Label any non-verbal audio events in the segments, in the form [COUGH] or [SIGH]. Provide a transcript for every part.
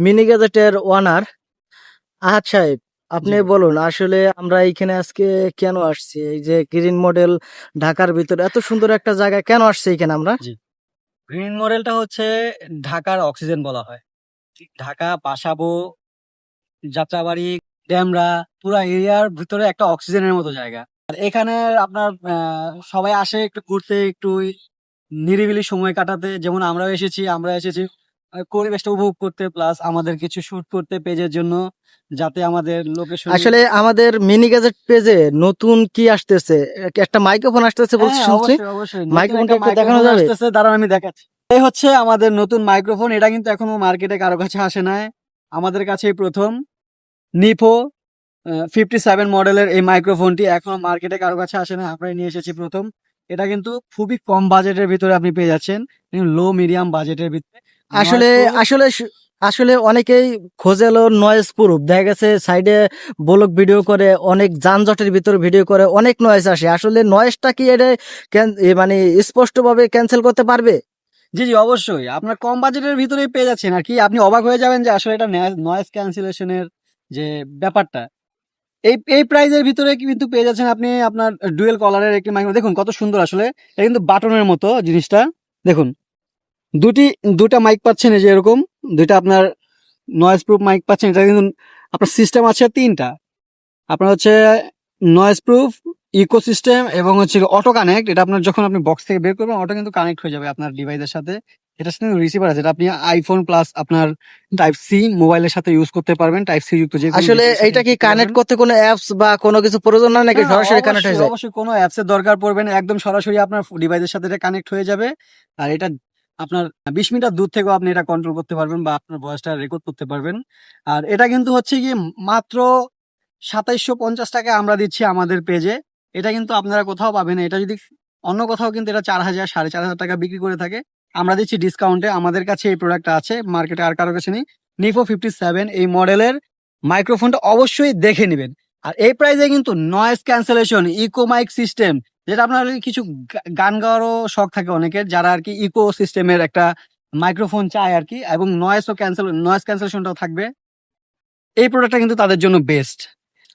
Mini গ্যাজেটের ওয়ানার। আহাদ সাহেব আপনি বলুন আসলে আমরা এইখানে আজকে কেন আসছি? এই যে গ্রিন মডেল ঢাকার ভিতরে এত সুন্দর একটা জায়গা কেন আসছে এখানে আমরা? গ্রিন মডেলটা হচ্ছে ঢাকার অক্সিজেন বলা হয়। ঢাকা পাশাবো যাত্রাবাড়ি ড্যামরা পুরা এরিয়ার ভিতরে একটা অক্সিজেনের মতো জায়গা। আর এখানে আপনার সবাই আসে একটু ঘুরতে একটু নিরিবিলি সময় কাটাতে। যেমন আমরাও এসেছি আমরা এসেছি। পরিবেশটা উপভোগ করতে প্লাস আমাদের কিছু শুট করতে পেজের জন্য যাতে আমাদের লোকেশন আসলে আমাদের মিনি গ্যাজেট পেজে নতুন কি আসতেছে? একটা মাইক্রোফোন আসতেছে বলছি শুনছি। হ্যাঁ, মাইক্রোফোনটা একটু দেখানো যাবে? আসতেছে, দাঁড়ান আমি দেখাচ্ছি। এই হচ্ছে আমাদের নতুন মাইক্রোফোন এটা কিন্তু এখনও মার্কেটে কারও কাছে আসে নাই। আমাদের কাছেই প্রথম। নিপো ফিফটি সেভেন মডেলের এই মাইক্রোফোনটি এখনও মার্কেটে কারও কাছে আসে না আমরাই নিয়ে এসেছি প্রথম। এটা কিন্তু খুবই কম বাজেটের ভিতরে আপনি পেয়ে যাচ্ছেন। লো মিডিয়াম বাজেটের ভিতরে আসলে আসলে আসলে অনেকেই খোঁজেলো নয়েজ প্রুফ দেখা গেছে সাইডে ব্লগ ভিডিও করে অনেক যানজটের ভিতর ভিডিও করে অনেক নয়েজ আসে। আসলে নয়েজটা কি এটা মানে স্পষ্টভাবে ক্যান্সেল করতে পারবে? জি জি অবশ্যই। আপনার কম বাজেটের ভিতরেই পেয়ে যাচ্ছেন। আর কি আপনি অবাক হয়ে যাবেন যে আসলে এটা নয়েজ ক্যান্সেলেশনের যে ব্যাপারটা। এই এই প্রাইজের ভিতরে কিন্তু পেয়ে যাচ্ছেন আপনি আপনার ডুয়েল কলারের একটি মাইক্রো দেখুন কত সুন্দর আসলে। এটা কিন্তু বাটনের মতো জিনিসটা। দেখুন। দুটি দুটা মাইক পাচ্ছেন এই যে এরকম দুইটা আপনার নয়েজ প্রুফ মাইক পাচ্ছেন এটা কিন্তু আপনার সিস্টেম আছে তিনটা। আপনার হচ্ছে নয়েজ প্রুফ ইকো সিস্টেম এবং হচ্ছে অটো কানেক্ট এটা আপনার যখন আপনি বক্স থেকে বের করবেন অটো কিন্তু কানেক্ট হয়ে যাবে আপনার ডিভাইসের সাথে। এটা সাথে রিসিভার আছে এটা আপনি আইফোন প্লাস আপনার টাইপ সি মোবাইলের সাথে ইউজ করতে পারবেন টাইপ সি যুক্ত যে আসলে এইটা কি কানেক্ট করতে কোনো অ্যাপস বা কোনো কিছু প্রয়োজন না নাকি সরাসরি কানেক্ট হয়ে যায়? অবশ্যই কোনো অ্যাপস এর দরকার পড়বে না একদম সরাসরি আপনার ডিভাইসের সাথে এটা কানেক্ট হয়ে যাবে। আর এটা আপনার বিশ মিটার দূর থেকেও আপনি এটা কন্ট্রোল করতে পারবেন বা আপনার বয়সটা রেকর্ড করতে পারবেন। আর এটা কিন্তু হচ্ছে কি মাত্র সাতাইশশো পঞ্চাশ টাকা আমরা দিচ্ছি আমাদের পেজে এটা কিন্তু আপনারা কোথাও পাবেন। এটা যদি অন্য কোথাও কিন্তু এটা চার হাজার, সাড়ে চার হাজার টাকা বিক্রি করে থাকে। আমরা দিচ্ছি ডিসকাউন্টে আমাদের কাছে এই প্রোডাক্টটা আছে। মার্কেটে আর কারও কাছে নেই। নিফো ফিফটি সেভেন এই মডেলের মাইক্রোফোনটা অবশ্যই দেখে নেবেন। আর এই প্রাইজে কিন্তু noise cancellation echo mic system যেটা আপনার কিছু গান গাওয়ারও শখ থাকে অনেকের যারা আর কি ইকো সিস্টেমের একটা মাইক্রোফোন চায় আর কি এবং নয়েজ ও ক্যান্সেল নয়েজ ক্যান্সেলেশনটাও থাকবে। এই প্রোডাক্টটা কিন্তু তাদের জন্য বেস্ট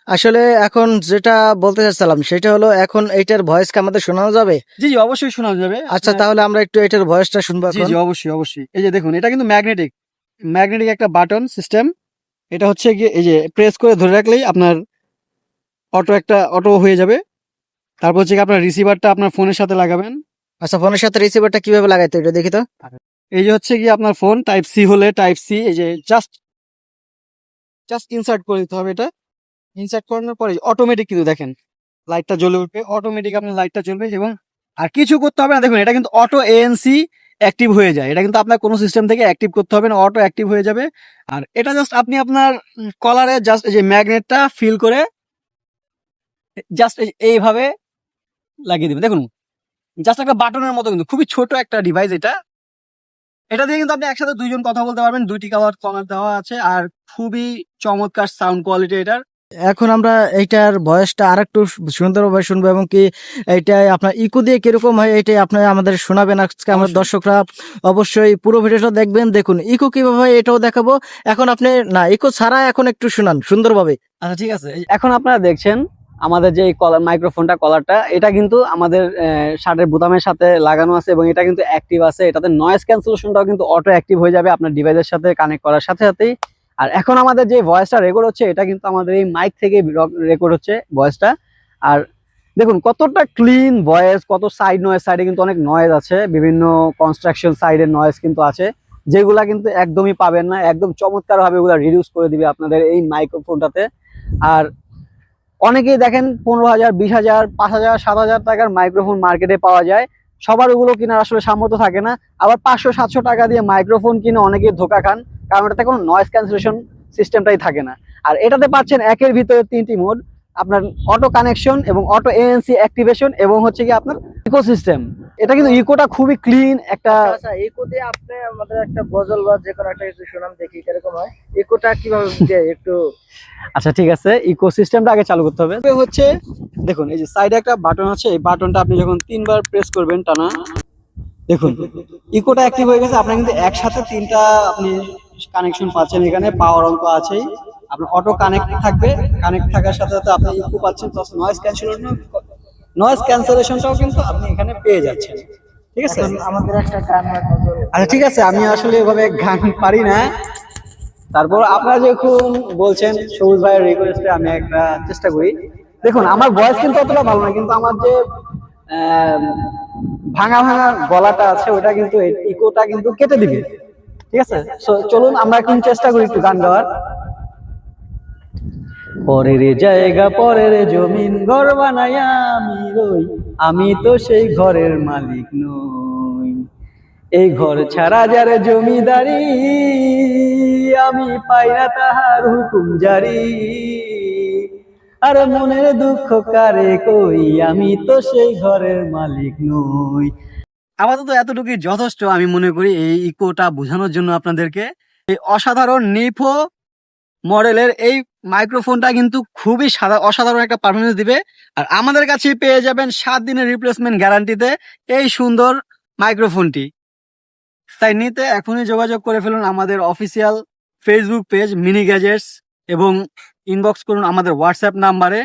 আসলে এখন যেটা বলতে চাচ্ছিলাম সেটা হলো এখন এইটার ভয়েস কি আমাদের শোনানো যাবে? জি জি অবশ্যই শোনা যাবে। আচ্ছা তাহলে আমরা একটু এটার ভয়েসটা শুনব জি জি অবশ্যই অবশ্যই। এই যে দেখুন এটা কিন্তু ম্যাগনেটিক ম্যাগনেটিক একটা বাটন সিস্টেম এটা হচ্ছে গিয়ে এই যে প্রেস করে ধরে রাখলেই আপনার অটো একটা অটো হয়ে যাবে। তারপর হচ্ছে গিয়ে আপনার রিসিভারটা আপনার ফোনের সাথে লাগাবেন। আচ্ছা ফোনের সাথে রিসিভারটা কীভাবে লাগাইতে এটা দেখি তো। এই যে হচ্ছে কি আপনার ফোন টাইপ সি হলে টাইপ সি এই যে জাস্ট জাস্ট ইনসার্ট করে দিতে হবে এটা। ইনসার্ট করানোর পরে অটোমেটিক কিন্তু দেখেন লাইটটা জ্বলে উঠবে অটোমেটিক আপনার লাইটটা জ্বলবে এবং আর কিছু করতে হবে না দেখুন এটা কিন্তু অটো এএনসি অ্যাক্টিভ হয়ে যায়। এটা কিন্তু আপনার কোনো সিস্টেম থেকে অ্যাক্টিভ করতে হবে না অটো অ্যাক্টিভ হয়ে যাবে। আর এটা জাস্ট আপনি আপনার কলারে জাস্ট এই যে ম্যাগনেটটা ফিল করে জাস্ট এইভাবে লাগিয়ে দিবেন। দেখুন জাস্ট একটা বাটনের মতো কিন্তু খুবই ছোট একটা ডিভাইস এটা। এটা দিয়ে কিন্তু আপনি একসাথে দুইজন কথা বলতে পারবেন। দুইটি কালার কলার দেওয়া আছে আর খুবই চমৎকার সাউন্ড কোয়ালিটি এটার। এখন আমরা এইটার বয়সটা আর একটু সুন্দরভাবে শুনব এবং কি এইটাই আপনার ইকো দিয়ে কীরকম হয় এটাই আপনার আমাদের শোনাবেন আজকে। আমার দর্শকরা অবশ্যই পুরো ভিডিওটা দেখবেন। দেখুন ইকো কীভাবে হয় এটাও দেখাবো। এখন আপনি না ইকো ছাড়া এখন একটু শুনান সুন্দরভাবে। আচ্ছা ঠিক আছে। এখন আপনারা দেখছেন আমাদের যে কলার মাইক্রোফোনটা কলারটা এটা কিন্তু আমাদের শার্টের বোতামের সাথে লাগানো আছে এবং এটা কিন্তু অ্যাক্টিভ আছে। এটাতে নয়েজ ক্যান্সেলেশনটাও কিন্তু অটো অ্যাক্টিভ হয়ে যাবে আপনার ডিভাইসের সাথে কানেক্ট করার সাথে সাথেই। আর এখন আমাদের যে ভয়েসটা রেকর্ড হচ্ছে, এটা কিন্তু আমাদের এই মাইক থেকে রেকর্ড হচ্ছে ভয়েসটা আর দেখুন, কতটা ক্লিন ভয়েস কত সাইড নয়েজ সাইডে কিন্তু অনেক নয়েজ আছে। বিভিন্ন কনস্ট্রাকশন সাইডের নয়েজ কিন্তু আছে, যেগুলা কিন্তু একদমই পাবেন না। একদম চমৎকার ভাবে ওগুলা রিডিউস করে দিবে আপনাদের এই মাইক্রোফোনটাতে আর অনেকেই দেখেন পনেরো হাজার, বিশ হাজার, পাঁচ হাজার, সাত হাজার টাকার মাইক্রোফোন মার্কেটে পাওয়া যায়। সবার ওগুলো কেনার আসলে সামর্থ্য থাকে না। আবার পাঁচশো, সাতশো টাকা দিয়ে মাইক্রোফোন কিনে অনেকে ধোকা খান, কারণ এটাতে কোনো নয়েস ক্যান্সেলেশন সিস্টেমটাই থাকে না। আর এটাতে পাচ্ছেন একের ভিতরে তিনটি মোড আপনার অটো কানেকশন এবং অটো এএনসি অ্যাক্টিভেশন এবং হচ্ছে কি আপনার ইকোসিস্টেম এটা কিন্তু ইকোটা খুবই ক্লিন একটা আচ্ছা ইকো দিয়ে আপনি আমাদের একটা গজল বা যে কোনো একটা কিছু শোনান দেখি কীরকম হয়। ইকোটা কীভাবে [LAUGHS] দেয় একটু আচ্ছা ঠিক আছে। ইকোসিস্টেমটা আগে চালু করতে হবে। হচ্ছে দেখুন এই যে সাইডে একটা বাটন আছে এই বাটনটা আপনি যখন তিনবার প্রেস করবেন টানা দেখুন ইকোটা অ্যাক্টিভ হয়ে গেছে। আপনার কিন্তু একসাথে তিনটা আপনি কানেকশন পাচ্ছেন এখানে পাওয়ার অন তো আছেই। আপনার অটো কানেক্ট থাকবে। কানেক্ট থাকার সাথে সাথে আপনি ইকো পাচ্ছেন প্লাস নয়েজ ক্যান্সেলেশন নয়েজ ক্যান্সেলেশনটাও কিন্তু আপনি এখানে পেয়ে যাচ্ছেন। ঠিক আছে? আমাদের একটা গান আচ্ছা ঠিক আছে আমি আসলে এভাবে গান পারি না। তারপর আপনারা যখন বলছেন সবুজ ভাইয়ের রিকোয়েস্টে আমি একটা চেষ্টা করি। দেখুন আমার ভয়েস কিন্তু অতটা ভালো না কিন্তু আমার যে ভাঙা ভাঙা গলাটা আছে ওটা কিন্তু ইকোটা কিন্তু কেটে দিবে। ঠিক আছে? চলুন আমরা এখন চেষ্টা করি একটু গান গাওয়ার। পরের জায়গা, পরের জমিন ঘর বানাইয়া আমি রই। আমি তো সেই ঘরের মালিক নই। এই ঘর ছাড়া যার জমিদারি, আমি পাই না তাহার হুকুম জারি। আর মনের দুঃখ কারে কই? আমি তো সেই ঘরের মালিক নই। আপাতত এতটুকুই যথেষ্ট আমি মনে করি এই ইকোটা বোঝানোর জন্য আপনাদেরকে। এই অসাধারণ নিফো মডেলের এই মাইক্রোফোনটা কিন্তু খুবই সাদা অসাধারণ একটা পারফরমেন্স দিবে। আর আমাদের কাছে পেয়ে যাবেন সাত দিনের রিপ্লেসমেন্ট গ্যারান্টিতে এই সুন্দর মাইক্রোফোনটি। তাই নিতে এখনই যোগাযোগ করে ফেলুন আমাদের official Facebook page mini gadgets এবং ইনবক্স করুন আমাদের হোয়াটসঅ্যাপ নাম্বারে